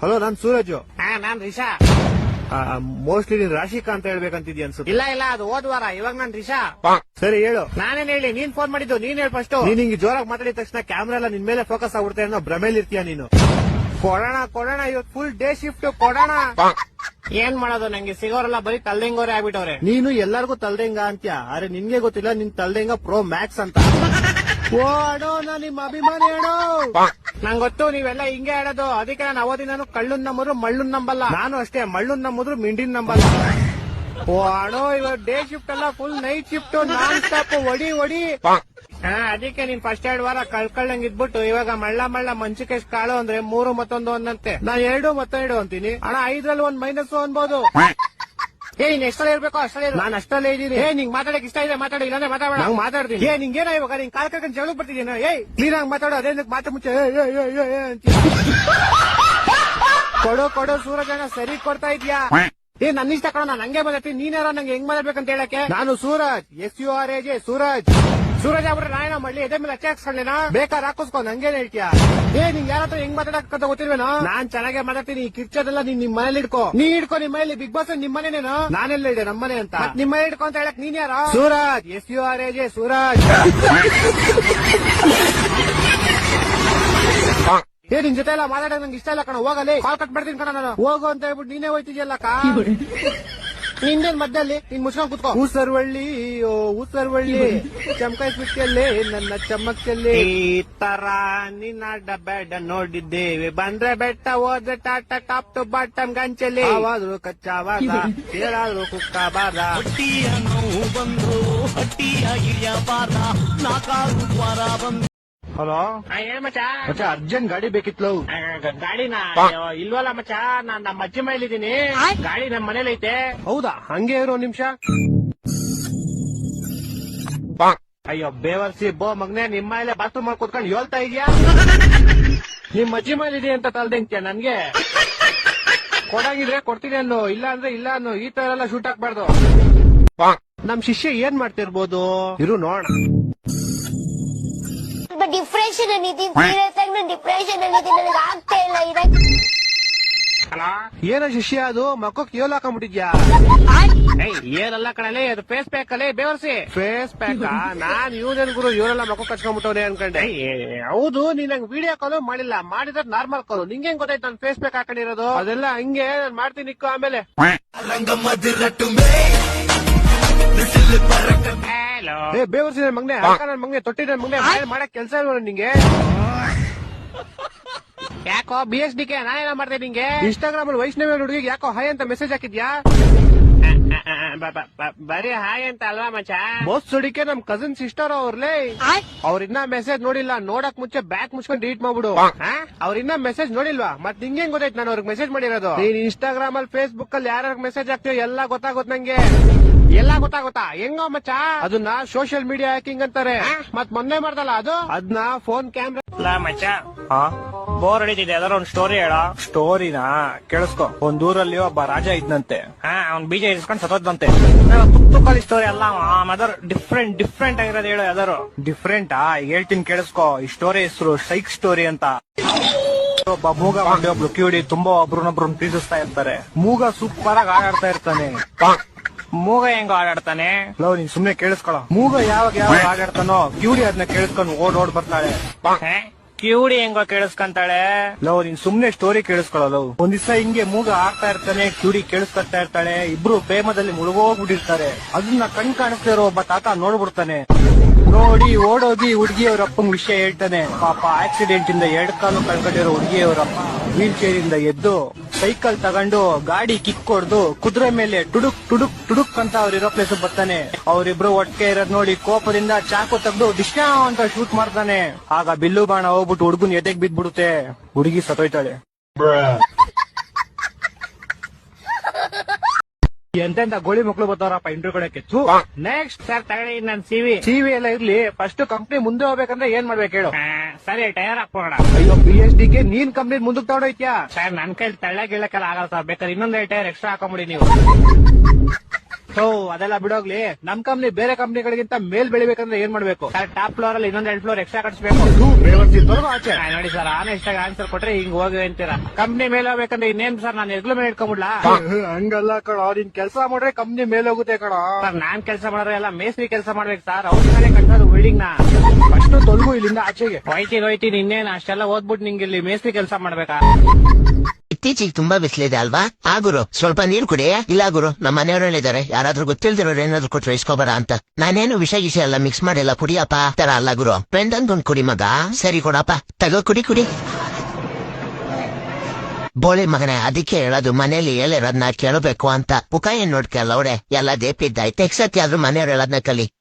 Hello ನಾನ್ ಸೂರಜ್. ಹಾ ನಾನ್ Risha. Mostly ನೀನ್ ರಾಶಿಕಾ ಅಂತ ಹೇಳ್ಬೇಕಂತಿದ್ಯ ಅನ್ಸುತ್ತೆ. ಇಲ್ಲ ಇಲ್ಲ ಅದು ಓದ್ವಾರ ಇವಾಗ ನಾನ್ ರಿಷಾ. ಸರಿ ಹೇಳು. ನಾನೇನ್ ಹೇಳಿ ನೀನ್ ಫೋನ್ ಮಾಡಿದ್ದು ನೀನ್ ಹೇಳಿ ಫಸ್ಟ್ ನೀನ್ ಹಿಂಗೆ ಜೋರಾಗಿ ಮಾತಾಡಿದ ತಕ್ಷಣ ಕ್ಯಾಮ್ರಾ ಎಲ್ಲ ನಿನ್ ಮೇಲೆ ಫೋಕಸ್ ಆಗ್ಬಿಡ್ತಾ ಅನ್ನೋ ಭ್ರಮೇಲಿ ಇರ್ತೀಯ ನೀನು. ಕೊಡೋಣ ಕೊಡೋಣ ಇವತ್ತು ಫುಲ್ ಡೇ ಶಿಫ್ಟ್ ಕೊಡೋಣ. ಏನ್ ಮಾಡೋದು ನಂಗೆ? ಸಿಗೋರೆಲ್ಲ ಬರೀ ತಲ್ದೆಂಗೋರೆ ಆಗ್ಬಿಟ್ಟವ್ರೆ. ನೀನು ಎಲ್ಲರಿಗೂ ತಲ್ದೆಂಗ ಅಂತ್ಯ? ಅರೆ ನಿನ್ಗೆ ಗೊತ್ತಿಲ್ಲ ನಿನ್ ತಲ್ದೆಂಗ ಪ್ರೋ ಮ್ಯಾಕ್ಸ್ ಅಂತ. ಓ ಅಡೋ ನಾ ನಿಮ್ಮ ಅಭಿಮಾನಿ ಅಡೋ ನಂಗ್ ಗೊತ್ತು ನೀವೆಲ್ಲ ಹಿಂಗೆ ಹೇಳೋದು. ಅದಕ್ಕೆ ನಾನು ಅವಧಿನ ಕಳ್ಳನ್ ನಂಬರು ಮಳ್ಳನ್ ನಂಬಲ್ಲ. ನಾನು ಅಷ್ಟೇ ಮಳ್ಳನ್ ನಂಬುದ್ರು ಮಿಂಡಿನ್ ನಂಬಲ್ಲ. ಓ ಅಣೋ ಇವಾಗ ಡೇ ಶಿಫ್ಟ್ ಅಲ್ಲ full night shift non stop ಒಡಿ. ಒಡಿ ಹಾ ಅದಕ್ಕೆ ನೀನ್ ಫಸ್ಟ್ ಎರಡ್ ವಾರ ಕಳ್ಕೊಳ್ಳಂಗ್ ಇದ್ಬಿಟ್ಟು ಇವಾಗ ಮಳ್ಳ ಮಳ್ಳ ಎಷ್ಟ್ ಕಾಳು ಅಂದ್ರೆ ಮೂರು ಮತ್ತೊಂದು ಒಂದಂತೆ. ನಾ ಎರಡು ಮತ್ತೆರಡು ಅಂತೀನಿ. ಅಣ್ಣ ಐದ್ರಲ್ಲಿ ಒಂದ್ ಮೈನಸ್ ಅನ್ಬೋದು. ಏ ನೀನ್ ಎಷ್ಟಲ್ಲಿ ಇರ್ಬೇಕು ಅಷ್ಟಲ್ಲಿ ನಾನು ನಾನ್ ಅಷ್ಟಲ್ಲೇ ಇದೀನಿ ಏ ನಿಂಗ್ ಮಾತಾಡಕ್ ಇಷ್ಟ ಇದೆ ಮಾತಾಡಿ ಇಲ್ಲಾಂದ್ರೆ ಮಾತಾಡ ನಾವ್ ಮಾತಾಡ್ತೀನಿ. ಏ ನಿಂಗೇನ ಇವಾಗ? ನಿಂಗ್ ಕಾಲ್ ಕರ್ಕೊಂಡ್ ಜಗಳಕ್ ಬರ್ತಿದ್ದೀನ ಏಯ್ ಕ್ಲೀನ್ ಆಗಿ ಮಾತಾಡೋ ಅದೇ ಮಾತು ಮುಂಚೆ ಏ, ಏ, ಏ, ಏ, ಏ ಅಂತೀಯ. ಕೊಡು ಕೊಡು ಸೂರಜನ ಸರಿ ಕೊಡ್ತಾ ಇದ್ಯಾ? ಏ ನನ್ನ ಇಷ್ಟ ಕಣ ನಾನು ಹಂಗೆ ಬಂದತಿ ನೀನ್ಯಾರೋ ನಂಗೆ ಹೆಂಗ್ ಮಾತಾಡ್ಬೇಕಂತ ಹೇಳಕ್ಕೆ? ನಾನು Suraj S U R A J Suraj. Suraj ಆಗ್ಬಿಟ್ರೆ ನಾಯನ ಮಾಡ್ಲಿ ಎದೆ ಮೇಲೆ ಅಚ್ಚೆ ಹಾಕ್ಸ್ಕೊಂಡೇನ ಬೇಕಾದ್ರೆ ಹಾಕಿಸ್ಕೊ ನಂಗೇನ್ ಹೇಳ್ತೀಯ? ಏ ನಿಂಗ್ ಯಾರತ್ರ ಹೆಂಗ್ ಮಾತಾಡಕ್ಕಂತ ಗೊತ್ತಿಲ್ವೇನೋ? ನಾನ್ ಚೆನ್ನಾಗೆ ಮಾತಾಡ್ತೀನಿ ಈ ಕಿರ್ಚೋದೆಲ್ಲ ನೀನ್ ನಿಮ್ ಮನೇಲಿ ಇಡ್ಕೋ ನೀ ಇಡ್ಕೊ ನಿಮ್ಮ ಮನೇಲಿ ಬಿಗ್ ಬಾಸ್ ನಿಮ್ ಮನೇನೇನ? ನಾನೆಲ್ಲ ಇದೆ ನಮ್ಮನೆ ಅಂತ. ನಿಮ್ ನಿಮ್ಮ ಮನೆ ಹಿಡ್ಕೊ ಅಂತ ಹೇಳಕ್ ನೀನ್ ಯಾರ? Suraj S U R A J Suraj. ಏ ನಿನ್ ಜೊತೆ ಎಲ್ಲ ಮಾತಾಡಕ್ ನಂಗೆ ಇಷ್ಟ ಇಲ್ಲ ಕಣ ಹೋಗಲಿ. ಕಾಲ್ ಕಟ್ ಮಾಡ್ತೀನಿ ಕಣ ನಾನು. ಹೋಗು ಅಂತ ಹೇಳ್ಬಿಟ್ಟು ನೀನೇ ಹೋಯ್ತಿದ್ಯಲ್ಲ ಕಾ ನಿಂದೇನ್ ಮದ್ದಲ್ಲಿ? ನೀನ್ ಮುಚ್ಕೊಂಡ್ ಕುತ್ಕೋ. ಊಸರ್ವಳ್ಳಿ ಓ ಊಸರ್ವಳ್ಳಿ ಚಮಕಾಯಿ ಸುಟ್ಟಿಯಲ್ಲಿ ನನ್ನ ಚಮಕ್ಕಲ್ಲಿ ಈ ತರ ನಿನ್ನ ಬೇಡ ನೋಡಿದ್ದೇವೆ. ಬಂದ್ರೆ ಬೆಟ್ಟ ಹೋದ್ರೆ ಟಾಟ ಟಾಪ್ ಟು ಬಾಟಮ್ ಗಂಚಲಿ. ಆವಾದ್ರು ಕಚ್ಚಾವಾದ ಕೇಳಾದ್ರು ಕುಕ್ಕ ಬಾರ ಹಟ್ಟಿಯ ನೋವು ಬಂದು ಹಟ್ಟಿಯ ಇಳಿಯಬಾರ ನಾಕಾರು ದ್ವಾರ ಬಂದು ಹಲೋ? ಏನ್ ಮಚ ಮಚ್ಚ. ಅರ್ಜೆಂಟ್ ಗಾಡಿ ಬೇಕಿತ್ತು ಗಾಡಿನ ಇಲ್ವಲ್ಲ ಮಚ್ಚ ನಾನ್ ನಮ್ಮ ಅಜ್ಜಿ ಮನೇಲಿದ್ದೀನಿ ಗಾಡಿ ನಮ್ ಮನೇಲಿ ಐತೆ. ಹೌದಾ? ಹಂಗೆ ಇರೋ ನಿಮಿಷ? ಅಯ್ಯೋ ಬೇವರ್ಸಿ ಬೋ ಮಗ್ನೆ ನಿಮ್ಮ ಮೇಲೆ ಬಾತ್ರೂಮ್ ಮಾಡಿ ಕುತ್ಕೊಂಡು ಹೇಳ್ತಾ ಇದೀಯಾ ನಿಮ್ ಅಜ್ಜಿ ಮೇಲಿದೆ ಅಂತ ತಲ್ದಂತ್ಯ ನನ್ಗೆ? ಕೊಡಂಗಿದ್ರೆ ಕೊಡ್ತೀನಿ ಅನ್ನು ಇಲ್ಲ ಅಂದ್ರೆ ಇಲ್ಲ ಅನ್ನು ಈ ತರ ಎಲ್ಲ ಶೂಟ್ ಹಾಕ್ಬಾರ್ದು. ನಮ್ ಶಿಷ್ಯ ಏನ್ ಮಾಡ್ತಿರ್ಬೋದು? ಇರು ನೋಡ ಡಿಪ್ರೆಷನ್ ಅಲ್ಲಿ ಇದ್ದೀನಿ ಸೀರಿಯಸ್ ಆಗಿ ನಾನು ಡಿಪ್ರೆಷನ್ ಅಲ್ಲಿ ಇದ್ದೀನಿ ನನಗೆ ಆಗ್ತಾ ಇಲ್ಲ ಇದಕ್ಕೆ ಅಲಾ ಏನ ಶಿಷ್ಯ ಅದು? ಮಕ್ಕ ಏಲ್ ಹಾಕೊಂಡ್ಬಿಟ್ಟಿದ್ಯಾ? ಏಯ್ ಏನಲ್ಲ ಕಣಲೆ ಅದು ಫೇಸ್ ಪ್ಯಾಕ್ ಅಲ್ಲೇ ಬೇವರ್ಸಿ. ಫೇಸ್ ಪ್ಯಾಕ್ ನಾನ್ ಇವ್ನೇನ್ ಗುರು ಇವರೆಲ್ಲ ಮಕ್ಕ ಕಚ್ಕೊಂಡ್ಬಿಟ್ಟವ್ರೆ ಅನ್ಕೊಂಡೆ. ಏಯ್, ಹೌದು ನೀನ್ ನಂಗೆ ವಿಡಿಯೋ ಕಾಲು ಮಾಡಿಲ್ಲ. ಮಾಡಿದ್ರೆ ನಾರ್ಮಲ್ ಕಾಲ್ ನಿಂಗೆ ಹೆಂಗ್ ಗೊತ್ತಾಯ್ತು ನಾನು ಫೇಸ್ ಪ್ಯಾಕ್ ಹಾಕೊಂಡಿರೋದು? ಅದೆಲ್ಲ ಹಂಗೆ ನಾನು ಮಾಡ್ತೀನಿ ಇಕ್ಕು ಆಮೇಲೆ. ಏ ಬೇವರ್ಸಿ ನನ್ ಮಗ್ನೆ ಅಕ್ಕ ನನ್ ಮಗ್ನೆ ತೊಟ್ಟಿ ನನ್ ಮಗ್ನೆ ಮಾಡಕ್ ಕೆಲ್ಸ ಇಲ್ವ ನಿಂಗೆ? ಯಾಕೋ ಬಿ ಎಸ್ ಡಿ ಕೆ ನಾನೇನ ಮಾಡ್ದೆ ನಿಂಗೆ? ಇನ್ಸ್ಟಾಗ್ರಾಮ್ ಅಲ್ಲಿ ವೈಷ್ಣವಿ ಹುಡುಗಿಗೆ ಯಾಕೋ ಹಾಯ್ ಅಂತ ಮೆಸೇಜ್ ಹಾಕಿದ್ಯಾ? ಬರೀ ಹಾಯ್ ಅಂತ ಅಲ್ವಾ ಮಚ್ಚ? ಬೋಸ್ ಸುಡಿಕೆ ನಮ್ ಕಸಿನ್ ಸಿಸ್ಟರ್ ಅವ್ರಲೇ. ಅವ್ರ ಇನ್ನ ಮೆಸೇಜ್ ನೋಡಿಲ್ಲ ನೋಡಕ್ ಮುಂಚೆ ಬ್ಯಾಕ್ ಮುಚ್ಕೊಂಡು ಡಿಲೀಟ್ ಮಾಡ್ಬಿಡು. ಅವ್ರ ಇನ್ನ ಮೆಸೇಜ್ ನೋಡಿಲ್ವಾ? ಮತ್ ನಿಂಗೆ ಹೆಂಗ್ ಗೊತ್ತಾಯ್ತು ನಾನು ಅವ್ರಿಗೆ ಮೆಸೇಜ್ ಮಾಡಿರೋದು? ನೀನ್ ಇನ್ಸ್ಟಾಗ್ರಾಮ್ ಅಲ್ಲಿ ಫೇಸ್ಬುಕ್ ಅಲ್ಲಿ ಯಾರ್ಯಾರ ಮೆಸೇಜ್ ಹಾಕ್ತೀವಿ ಎಲ್ಲ ಗೊತ್ತಾಗುತ್ತೆ ನಂಗೆ. ಎಲ್ಲ ಗೊತ್ತಾಗುತ್ತಾ ಹೆಂಗೋ ಮಚ್ಚ? ಅದನ್ನ ಸೋಷಿಯಲ್ ಮೀಡಿಯಾ ಹ್ಯಾಕಿಂಗ್ ಅಂತಾರೆ. ಮತ್ ಮೊನ್ನೆ ಮಾಡ್ದಲ್ಲ ಅದು? ಅದನ್ನ ಫೋನ್ ಕ್ಯಾಮ್ರಾ ಮಚ್ಚ. ಬೋರ್ ಹೊಡಿತಿದೆ. ಯಾವ್ದಾರ ಒಂದ್ ಸ್ಟೋರಿ ಹೇಳ. ಸ್ಟೋರಿನಾ ಕೇಳಿಸ್ಕೊ. ಒಂದ್ ಊರಲ್ಲಿ ಒಬ್ಬ ರಾಜ ಇದ್ನಂತೆ. ಹಾ ಅವ್ನ್ ಬೀಜ ಇರಿಸ್ಕೊಂಡ್ ಸತ್ತೋದ್ನಂತೆ. ತುಕ್ಕಲ್ ಸ್ಟೋರಿ ಅಲ್ಲ ಅದರ್ ಡಿಫ್ರೆಂಟ್ ಡಿಫ್ರೆಂಟ್ ಆಗಿರೋದು ಹೇಳು ಯಾವ್ದಾರು. ಆ? ಹೇಳ್ತೀನಿ ಕೇಳಿಸ್ಕೊ. ಈ ಸ್ಟೋರಿ ಹೆಸರು ಸೈಕ್ ಸ್ಟೋರಿ ಅಂತ. ಒಬ್ಬ ಮೂಗ ಒಬ್ರು ಕ್ಯೂಡಿ ಕಿವಿಡಿ ತುಂಬಾ ಒಬ್ರನ್ನೊಬ್ರನ್ನ ಪ್ರೀತಿಸ್ತಾ ಇರ್ತಾರೆ. ಮೂಗ ಸೂಪರ್ ಆಗಿ ಆಡಾಡ್ತಾ ಇರ್ತಾನೆ. ಮೂಗ ಹೆಂಗ ಆಡಾಡ್ತಾನೆ ಲವ್ ನೀನ್ ಸುಮ್ನೆ ಕೇಳಿಸ್ಕೊಳ. ಮೂಗ ಯಾವಾಗ ಯಾವಾಗ ಆಡಾಡ್ತಾನೋ ಕ್ಯೂಡಿ ಅದನ್ನ ಕೇಳಿಸ್ಕೊಂಡು ಓಡ್ ಓಡ್ ಬರ್ತಾಳೆ. ಕ್ಯೂಡಿ ಕಿವುಡಿ ಹೆಂಗೋ ಕೇಳಿಸ್ಕೊಂತಾಳೆ. ಲವ್ ನೀನ್ ಸುಮ್ನೆ ಸ್ಟೋರಿ ಕೇಳಿಸ್ಕೊಳ ಲವ್. ಒಂದ್ ದಿವಸ ಹಿಂಗೆ ಮೂಗ ಆಡ್ತಾ ಇರ್ತಾನೆ ಕ್ಯೂಡಿ ಕೇಳಿಸ್ಕೊತಾ ಇರ್ತಾಳೆ. ಇಬ್ರು ಪ್ರೇಮದಲ್ಲಿ ಮುಳುಗೋಗ್ಬಿಟ್ಟಿರ್ತಾರೆ. ಅದನ್ನ ಕಣ್ ಕಾಣಿಸ್ತಾ ಇರೋ ಒಬ್ಬ ತಾತ ನೋಡ್ಬಿಡ್ತಾನೆ. ನೋಡಿ ಓಡೋಗಿ ಹುಡುಗಿ ಅವ್ರ ವಿಷಯ ಹೇಳ್ತಾನೆ. ಪಾಪ ಆಕ್ಸಿಡೆಂಟ್ ಇಂದ ಎರಡ್ ಕಾಲು ಕಳ್ಕೊಂಡಿರೋ ಹುಡುಗಿ ಅವರಪ್ಪ ವೀಲ್ ಚೇರ್ ಇಂದ ಎದ್ದು ಸೈಕಲ್ ತಗೊಂಡು ಗಾಡಿ ಕಿಕ್ ಹೊಡ್ದು ಕುದುರೆ ಮೇಲೆ ಟುಡುಕ್ ಟುಡುಕ್ ಟುಡುಕ್ ಅಂತ ಅವ್ರಿರೋ ಪ್ಲೇಸ್ ಬರ್ತಾನೆ. ಅವ್ರಿಬ್ರು ಒಟ್ಟಿಗೆ ಇರೋದ್ ನೋಡಿ ಕೋಪದಿಂದ ಚಾಕು ತೆಗೆದು ಡಿಶ್ನಾ ಅಂತ ಶೂಟ್ ಮಾಡ್ತಾನೆ. ಆಗ ಬಿಲ್ಲು ಬಾಣ ಹೋಗ್ಬಿಟ್ಟು ಹುಡುಗನ್ ಎದೆಗ್ ಬಿದ್ಬಿಡುತ್ತೆ ಹುಡುಗಿ ಸತ್ತೋಯ್ತಾಳೆ. ಎಂತೆಂತ ಗೋಳಿ ಮಕ್ಳು ಬರ್ತಾರಪ್ಪ ಇಂಟರ್ವ್ಯೂ ಕೊಡಕ್ಕೆ ನೆಕ್ಸ್ಟ್ ಸರ್ ತಗೊಳ್ಳಿ ನನ್ ಸಿವಿ ಸಿವಿ ಎಲ್ಲ ಇರ್ಲಿ. ಫಸ್ಟ್ ಕಂಪ್ನಿ ಮುಂದೆ ಹೋಗ್ಬೇಕಂದ್ರೆ ಏನ್ ಮಾಡ್ಬೇಕು ಹೇಳು. ಸರಿ ಟೈರ್ ಹಾಕೋಣ ಅಯ್ಯೋ ಪಿ ಎಚ್ ಡಿ ಗೆ ನೀನ್ ಕಂಪ್ನಿ ಮುಂದಕ್ಕೆ ತಗೊಂಡೋಯ್ತ್ಯಾ? ಸರ್ ನನ್ ಕೈಲಿ ತಳ್ಳ ಗಿಳಕ್ಕೆಲ್ಲ ಆಗಲ್ಲ ಸರ್ ಬೇಕಾದ್ರೆ ಇನ್ನೊಂದ್ ಟೈರ್ ಎಕ್ಸ್ಟ್ರಾ ಹಾಕೊಂಬಿಡಿ ನೀವು. ಸೊ ಅದೆಲ್ಲ ಬಿಡೋಗ್ಲಿ. ನಮ್ ಕಂಪ್ನಿ ಬೇರೆ ಕಂಪ್ನಿಗಳಿಗಿಂತ ಮೇಲ್ ಬೆಳಿಬೇಕಂದ್ರೆ ಏನ್ ಮಾಡ್ಬೇಕು? ಟಾಪ್ ಫ್ಲೋರ್ ಅಲ್ಲಿ ಇನ್ನೊಂದ್ ಎರಡ್ ಫ್ಲೋರ್ ಎಕ್ಸ್ಟ್ರಾ ಕಟ್ಸ್ಬೇಕು. ಆಚೆ. ನೋಡಿ ಸರ್ ಆನ್ ಎಷ್ಟಾಗ ಆನ್ಸರ್ ಕೊಟ್ರೆ ಹಿಂಗ್ ಹೋಗಿ ಅಂತೀರಾ? ಕಂಪ್ನಿ ಮೇಲೆ ಹೋಗ್ಬೇಕಂದ್ರೆ ಇನ್ನೇನ್ ಸರ್ ನಾನು ಎಗ್ಲು ಮೇಲೆ ಇಟ್ಕೊಂಡ್ಬಿಡ್ಲಾ ಹಂಗಲ್ಲ ಕಣ ನಿನ್ ಕೆಲಸ ಮಾಡ್ರೆ ಕಂಪ್ನಿ ಮೇಲೆ ಹೋಗುತ್ತೆ ಕಣ. ಸರ್ ನಾನ್ ಕೆಲಸ ಮಾಡೋರು ಎಲ್ಲ ಮೇಸ್ತ್ರಿ ಕೆಲಸ ಮಾಡ್ಬೇಕು ಸರ್ ಅವ್ರ ಮೇಲೆ ಕಟ್ಟೋದು ಬಿಲ್ಡಿಂಗ್ನ. ಅಷ್ಟು ತೊಲಗು ಇಲ್ಲಿಂದ ಆಚೆಗೆ. ಹೋಯ್ತೀನಿ ಹೋಯ್ತೀನಿ ಇನ್ನೇನ್ ಅಷ್ಟೆಲ್ಲ ಓದ್ಬಿಟ್ಟು ನಿಂಗೆ ಇಲ್ಲಿ ಮೇಸ್ತ್ರಿ ಕೆಲಸ ಮಾಡ್ಬೇಕಾ? ಇತ್ತೀಚೆಗೆ ತುಂಬಾ ಬಿಸಿಲಿದೆ ಅಲ್ವಾ? ಆ ಗುರು, ಸ್ವಲ್ಪ ನೀರು ಕುಡಿಯ? ಇಲ್ಲ ಗುರು, ನಮ್ಮ ಮನೆಯವರಲ್ಲಿದ್ದಾರೆ ಯಾರಾದ್ರೂ ಗೊತ್ತಿಲ್ದಿರೋರು ಏನಾದ್ರು ಕೊಟ್ಟು ಇಸ್ಕೊಬಾರ ಅಂತ. ನಾನೇನು ವಿಷ ಗಿಷ ಎಲ್ಲ ಮಿಕ್ಸ್ ಮಾಡಿಲ್ಲ, ಕುಡಿಯಪ್ಪ. ತರ ಅಲ್ಲ ಗುರು. ಫ್ರೆಂಡ್ ಅಂದ್ಕೊಂಡ್ ಕುಡಿ ಮಗ. ಸರಿ ಕೊಡಪ್ಪ. ತಗೋ, ಕುಡಿ ಕುಡಿ. ಬೋಳಿ ಮಗನೇ, ಅದಕ್ಕೆ ಹೇಳೋದು ಮನೇಲಿ ಹೇಳಿರೋದ್ನ ಕೇಳಬೇಕು ಅಂತ. ಪುಕ ಏನ್ ನೋಡ್ಕಲ್ಲ ಅವ್ರೆ, ಎಲ್ಲ ದೇಪಿದ್ದಾಯ್ತು ಎಕ್ಸತ್ತಿ ಆದ್ರೂ ಮನೆಯವ್ರು ಹೇಳೋದ್ನ ಕಲಿ.